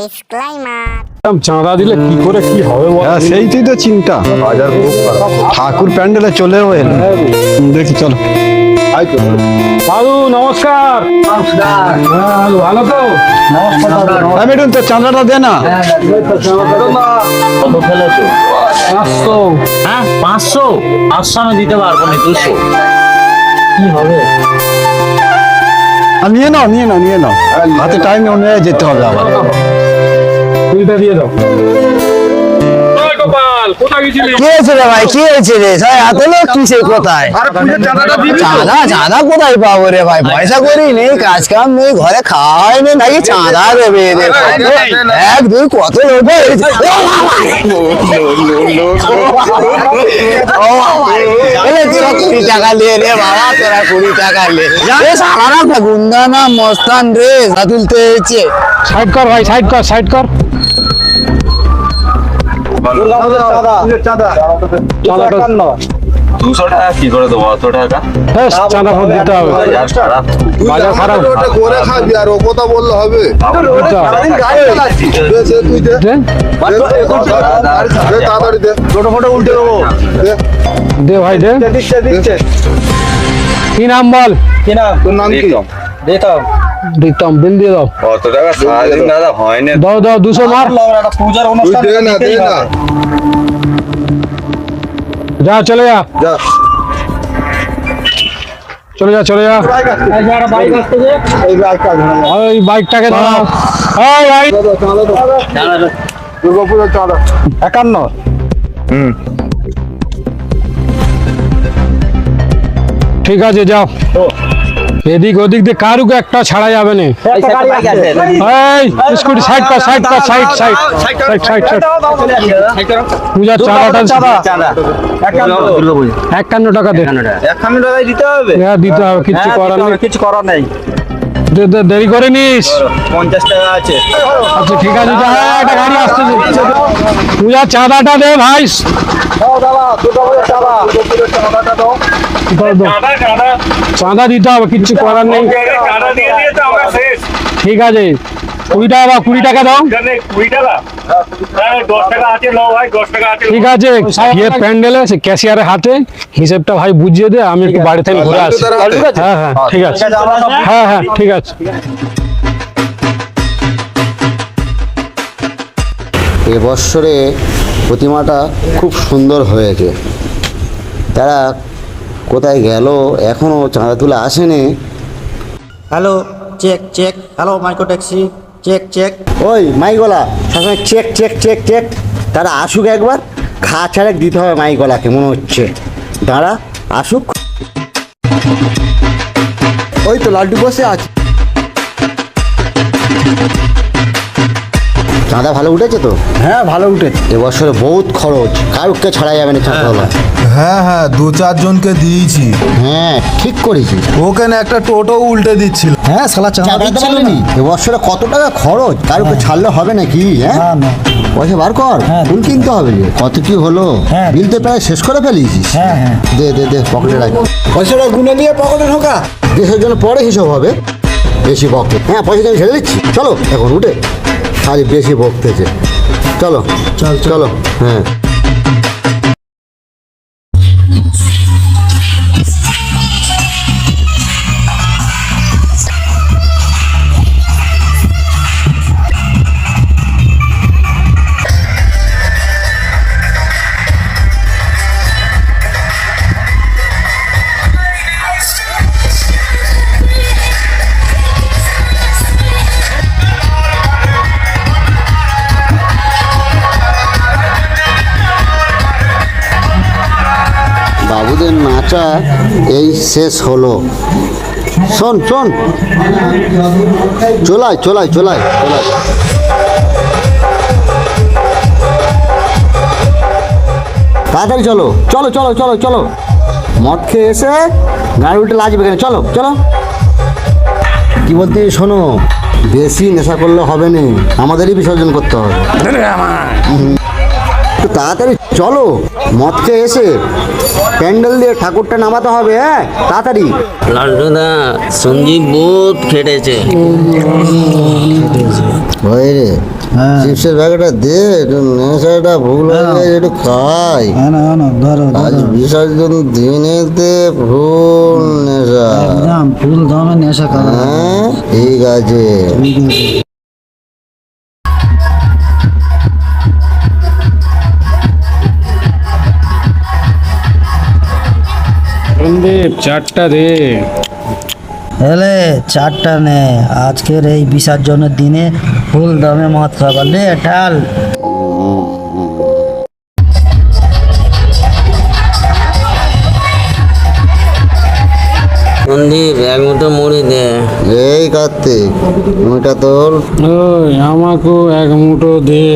Disclaimer চাঁদা দিলে কি করে কি হবে হ্যাঁ সেইটাই তো চিন্তা। বাজার খুব খারাপ ঠাকুর প্যান্ডেলে চলেও এলো। দেখি চলো। দাদু নমস্কার। হ্যাঁ, ভালো তো? হ্যাঁ ম্যাডাম তো চাঁদাটা দে। না পাঁচশো। হ্যাঁ পাঁচশো? পাঁচশো আমি দিতে পারব না দুশো। কি হবে? আর নিয়ে নাও নিয়ে নাও নিয়ে নাও। হাতে টাইম অনুযায়ী যেতে হবে আবার। কুড়িটা দিয়ে দাও। কি রে ভাই? কি হয়েছে রে? এত লোক কিসে কোথায়? চাঁদা চাঁদা কোথায় পাবো রে ভাই? পয়সা করি নেই কাজ কাম নেই ঘরে খাওয়াই নেই নাকি চাঁদা দেবে রে এক দুই কত লোক কুড়ি টাকা লে রে বাবা তোরা কুড়ি টাকা এ সারা না গুন্ডা মস্তান রে তুলতে হয়েছে। সাইড কর ভাই সাইড কর সাইড কর। দুশো টাকা কি করে দেবো অত টাকা? হ্যাঁ চাঁদা ফোন দিতে হবে। বাজার খারাপ করে খাবি আর ও কথা বললে হবে। দিতে দে, দে, তুই দে। দে, দে, তাড়াতাড়ি দে। দে, দে ভাই কি নাম তোর নাম কি? দিতাম বিল দিয়ে দাও। অত টাকা? সারাদিন দাদা হয় না। দাও দাও দুশো মার। তুই দে না দে না। যা চলে যা। যা। চলে যা চলে যা। ধরে। ওই বাইকটাকে দাও ওই ভাই দুর্গাপুরের চাঁদা একান্ন। ঠিক আছে যাও। এদিক ওদিক দিয়ে কারুকে একটা ছাড়া যাবে না। এই স্কুটি সাইড কর সাইড কর side side side side side পূজার চাঁদাটা একান্ন। টাকা দে। একান্ন টাকায় দিতে হবে? হ্যাঁ দিতে হবে কিচ্ছু করার নেই। কিছু করার নেই। দেরি করে নিস। পঞ্চাশ টাকা আছে। আচ্ছা ঠিক আছে হ্যাঁ, একটা গাড়ি আসতেছে পূজার চাঁদাটা দে ভাই। দাও, দাও। চাঁদা। দিতে হবে কিচ্ছু করার নেই। ঠিক আছে। কুড়ি টাকা বা কুড়ি টাকা দাও। ঠিক আছে গিয়ে প্যান্ডেলে সে ক্যাশিয়ারের হাতে হিসেবটা ভাই বুঝিয়ে দে আমি একটু বাড়ি থেকে ঘুরে আসি। হ্যাঁ হ্যাঁ ঠিক আছে। হ্যাঁ হ্যাঁ ঠিক আছে। এবছরে প্রতিমাটা খুব সুন্দর হয়েছে। তারা কোথায় গেল এখনও চাঁদা তুলে আসেনি। Hello check check hello micro taxi check check. ওই মাইগলা সবসময় চেক চেক চেক চেক। তারা আসুক একবার। খা ছাড়ে দিতে হবে মাইগলাকে মনে হচ্ছে। দাঁড়া আসুক। ওই তো লাড্ডু বসে আছে। চাঁদা ভালো উঠেছে তো? হ্যাঁ ভালো উঠেছে। এবছরে বহুত খরচ। কারুকে ছাড়া যাবে না চাঁদাওয়ালা হ্যাঁ হ্যাঁ দু চারজনকে দিয়েছি। হ্যাঁ ঠিক করেছিস। ওকে না একটা টোটো উল্টে দিচ্ছিল। হ্যাঁ শালা চাঁদা দিচ্ছিল না? এবছরে কত টাকা খরচ? কারুকে ছাড়লে হবে নাকি হ্যাঁ? পয়সা বার কর। হ্যাঁ। ফুল কিনতে হবে কত কি হলো? হ্যাঁ। বিল তো প্রায় শেষ করে ফেলিয়েছিস হ্যাঁ হ্যাঁ। দে দে দে পকেটে রাখ। পয়সাটা গুনে নিয়ে পকেটে ঢোকা। দেশের জন্য পরে হিসাব হবে। বেশি বকতে হ্যাঁ পয়সা আমি ছেড়ে দিচ্ছি। চলো এখন উঠে। আজ বেশি বকতেছে। চলো চল চলো। হ্যাঁ। নাচা এই শেষ হলো। শোন শোন। চলাই চলাই চলাই। চলাই তাড়াতাড়ি চলো। চলো চলো চলো চলো। মদ খেয়ে এসে গাড়ি উঠে লাজবে কেন চলো চলো। কি বলতে শোনো বেশি নেশা করলে হবে না। আমাদেরই বিসর্জন করতে হবে। একটু তাড়াতাড়ি চলো। মদ খেয়ে এসে প্যান্ডেল দিয়ে ঠাকুরটা নামাতে হবে হ্যাঁ? তাড়াতাড়ি। লাল্টুদা সঞ্জীব বহুত খেটেছে। ওই রে হ্যাঁ। চিপসের দে একটু নেশাটা ভুল হয়ে গেছে একটু খাই। হ্যাঁ না না ধরো আজ বিসর্জন দিনেতে ভুল নেশা। ফুল দমে নেশা করা হ্যাঁ ঠিক আছে। চারটা দে। এলে চারটা নে। আজকের এই বিসর্জনের দিনে ফুল দমে মদ খাবার। নে ঢাল। সন্দীপ এক মুঠো মুড়ি দে। এই কার্তিক তোর ওই আমাকেও এক মুঠো দে।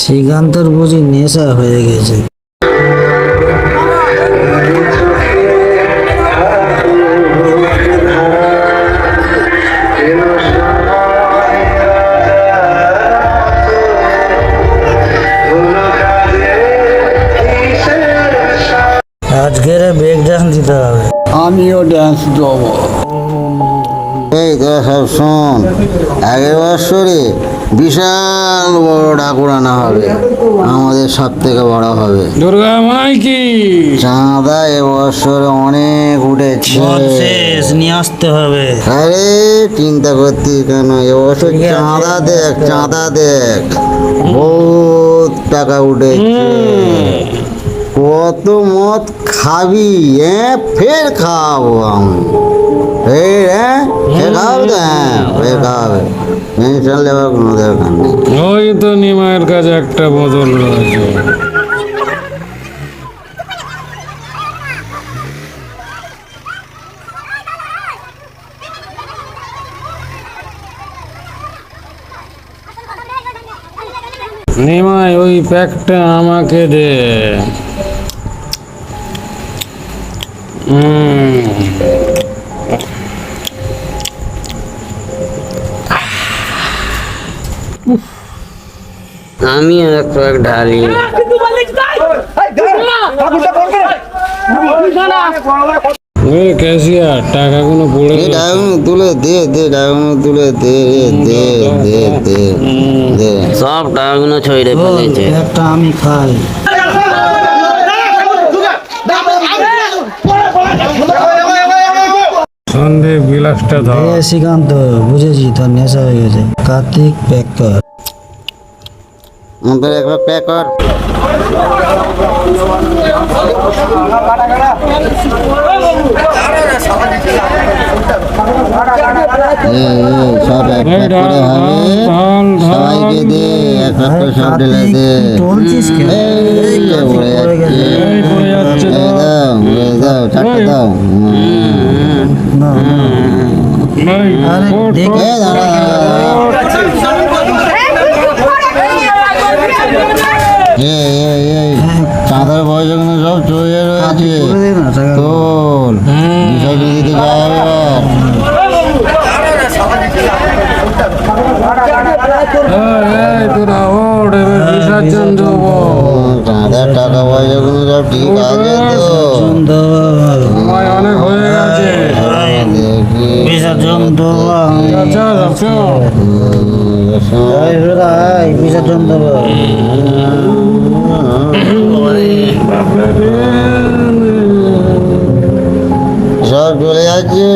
শ্রীকান্তর বুঝি নেশা হয়ে গেছে। আমিও ড্যান্স দেবো। এই সব শোন আগের বছরে বিশাল বড় ঠাকুর আনা হবে আমাদের সব থেকে বড় হবে। দুর্গা মাই কি? চাঁদা এবছরে অনেক উঠেছে। নিয়ে আসতে হবে। আরে চিন্তা করতি কেন? এবছর চাঁদা দেখ চাঁদা দেখ। বহুত টাকা উঠেছে। কত মদ খাবি হ্যাঁ ফের খাওয়াবো আমি। ফের হ্যাঁ হ্যাঁ কোনো ওই তো নিমায়ের কাছে একটা বদল রয়েছে। নিমাই, ওই প্যাকটা আমাকে দে। আমি এক ঢালি। ক্যাশিয়ার টাকাগুলো পড়ে এই তুলে দে দে তুলে দে দে দে দে দে সব টাকাগুলো ছড়ে বল, ফেলেছে। একটা আমি খাই। সন্দীপ গিলাসটা ধর। এ শ্রীকান্ত বুঝেছি তোর নেশা হয়ে গেছে। কার্তিক প্যাক কর। আমাদের একবার প্যাক কর। সব এক প্যাক করে হবে। সবাইকে দে এক করে সব ঢেলে দে। এই, পড়ে যাচ্ছে। দাও দাও চারটে দাও। না, দেখে। দাঁড়া, বিসর্জন দেবো সব চলে যাচ্ছে।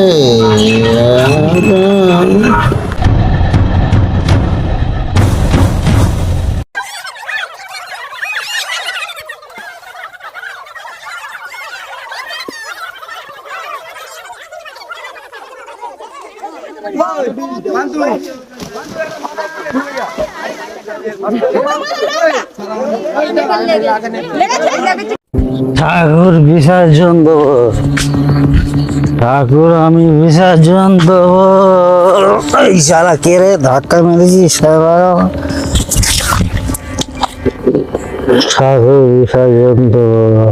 ঠাকুর বিসর্জন দেবো। ঠাকুর আমি বিসর্জন দেবো। এই সারা কেড়ে ধাক্কা মেরেছি ঠাকুর বিসর্জন দেবো।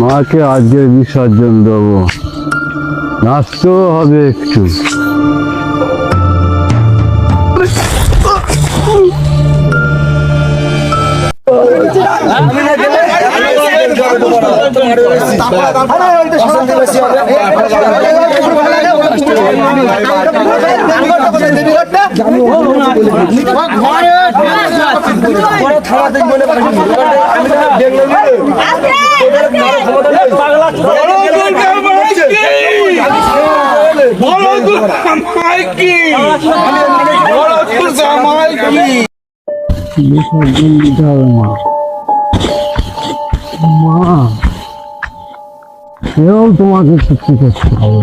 মাকে আজকে বিসর্জন দেবো নাচতেও হবে একটু বিসর্জন দিতে হবে মা মা সেও তোমাকে সত্যি করতে হবে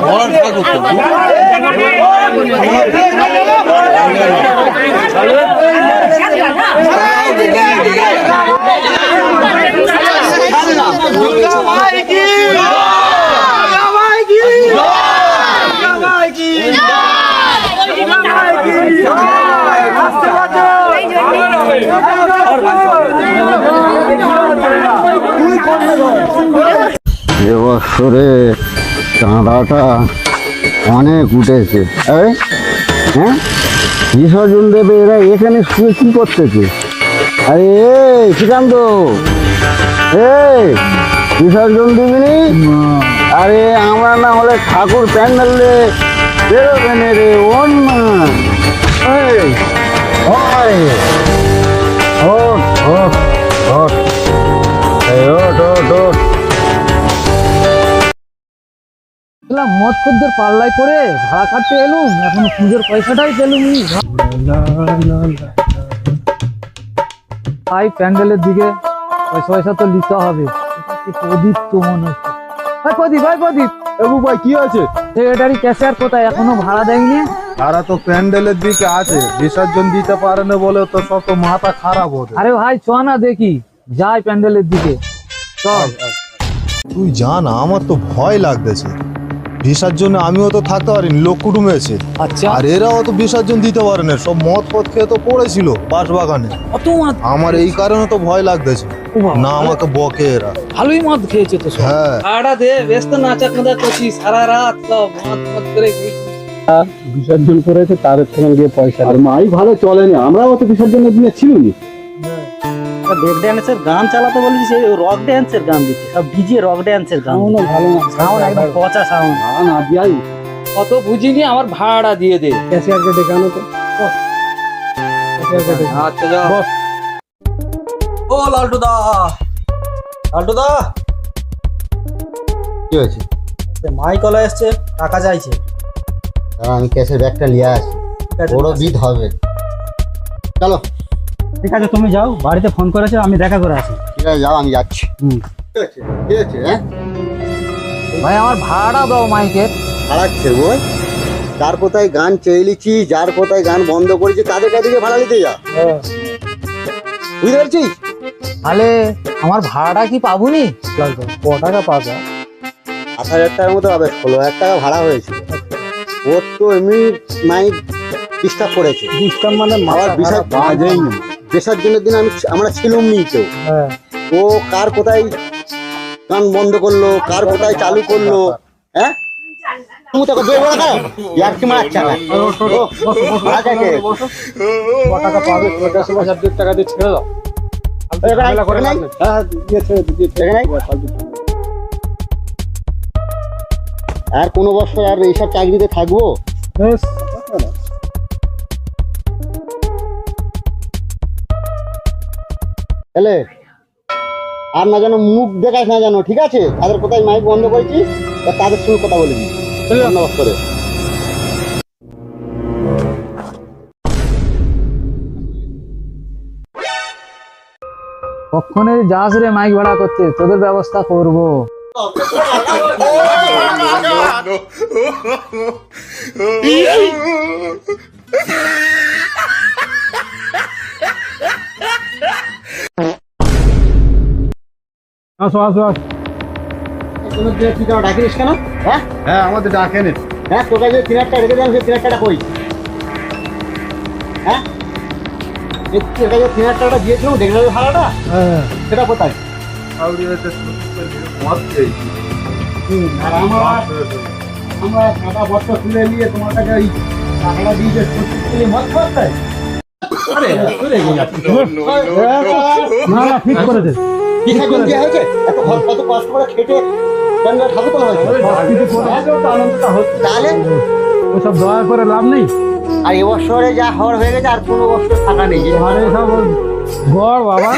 বড় এবছরে চাঁদাটা অনেক উঠেছে। হ্যাঁ? বিসর্জন দেবে এরা এখানে শুয়ে কি করতেছে? আরে শ্রীকান্ত! এই, বিসর্জন দিবিনি? আরে আমরা না হলে ঠাকুর প্যান্ডেলে বেরোবে না রে ওন না। এই, ওই ওঠ ওঠ। এলাম মদ খদ্দের পাল্লাই করে ভাড়া কাটতে এলুম এখন পুজোর পয়সাটাই পেলুম ভাই প্যান্ডেলের দিকে পয়সা পয়সা তো নিতে হবে। প্রদীপ তো মনে হচ্ছে। ভাই প্রদীপ ভাই প্রদীপ। বাবু ভাই কি আছে সেক্রেটারি ক্যাশিয়ার কোথায়? এখনও ভাড়া দেয়নি। তারা তো প্যান্ডেলের দিকে আছে। বিসর্জন দিতে পারে না বলে তো সব তো মাথা খারাপ হতে আরে ভাই চ না দেখি। যাই প্যান্ডেলের দিকে। চল তুই জানা আমার তো ভয় লাগতেছে। বিসর্জনে আমিও তো থাকতে পারিনি লোক কুটুম এসে আচ্ছা। আর এরাও তো বিসর্জন দিতে পারে না সব মদ ফদ খেয়ে তো পড়েছিল কত মদ আমার এই কারণে তো ভয় লাগতেছে। ও বাবা। না আমাকে বকে এরা। ভালোই মদ খেয়েছে তো সব। হ্যাঁ। ভাড়া দে ব্যস্ত নাচা খাঁদা করছিস। সারা রাত সব মদ মদ করে। বিসর্জন করেছে তাদের থেকে গিয়ে পয়সা আর মাই ভালো চলেনি আমরাও তো বিসর্জনের দিনে ছিলনি ব্রেক ড্যান্সের গান চালাতে বলেছি সেই রক ড্যান্সের গান দিচ্ছে। সব ডিজে রক ড্যান্সের গান ভালো না। সাউন্ড একদম পচা সাউন্ড। না না দিয়াই। কত বুঝিনি আমার ভাড়া দিয়ে দে। ক্যাশিয়ারকে আনো তো। আচ্ছা যা। ও লালটু দা লালটু দা কি হয়েছে? মাই কলা এসছে টাকা চাইছে। আমি ক্যাশের ব্যাগটা নিয়ে আসি। বড় বিদ হবে। চলো। ঠিক আছে তুমি যাও বাড়িতে ফোন করেছে আমি দেখা করে আসি। ঠিক আছে যাও আমি যাচ্ছি। হুম। ঠিক আছে ঠিক আছে হ্যাঁ? ভাই আমার ভাড়া দাও মাইকের ভাড়াচ্ছে বই যার কোথায় গান চেয়েলিছি যার কোথায় গান বন্ধ করেছি তাদের কাছে ভাড়া নিতে যা বুঝতে পারছিস? তাহলে আমার ভাড়াটা কি পাবুনি? ক টাকা পাবো? আট হাজার টাকার মতো হবে ষোলো হাজার টাকা ভাড়া হয়েছে। ওর তো এমনি মাইক ডিস্টার্ব করেছে। ডিসকাউন্ট মানে আবার বিশাল বাজেই না। বিসর্জনের দিন আমি আমরা ছিলাম নি কেউ। হ্যাঁ। ও কার কোথায় গান বন্ধ করল কার কোথায় চালু করল হ্যাঁ? তুমি তো দই বড় খাও ইয়ার কি টাকা পাবে দিয়ে ছেড়ে দাও। আর কোনো বছর আর এইসব চাকরিতে থাকব? এলে আর না যেন মুখ দেখাস না যেন ঠিক আছে? তাদের কোথায় মাইক বন্ধ করেছি তা তাদের সঙ্গে কথা বলবি ধন্যবাদ করে। কখনো যাস রে মাইক ভাড়া করতে তোদের ব্যবস্থা করব। আসো আসো আসো। ডাকিস কেন? হ্যাঁ? হ্যাঁ আমাদের ডাকেন হ্যাঁ তোকে যে তিন হাজার টাকা রেখে দিলাম সেই তিন হাজার টাকা কই? হ্যাঁ? এই তোকে যে তিন হাজার টাকাটা দিয়েছিলাম দেখলাম ভাড়াটা হ্যাঁ। সেটা কোথায়? আর আমরা আমরা কাটা বস্তা তুলে নিয়ে তোমার কাছে ওই টাকাটা দিয়ে যে সত্যি মদ খাওয়াতে না না ঠিক করে দে। কি দেওয়া হয়েছে? এত ঘর কত কষ্ট করে খেটে প্যান্ডেল ঠাকুর তোলা হয়েছে? তাহলে? ওসব দয়া করে লাভ নেই। আর এবছরে যা হর হয়ে গেছে আর কোনো বছর থাকা নেই। সব গড় বাবা।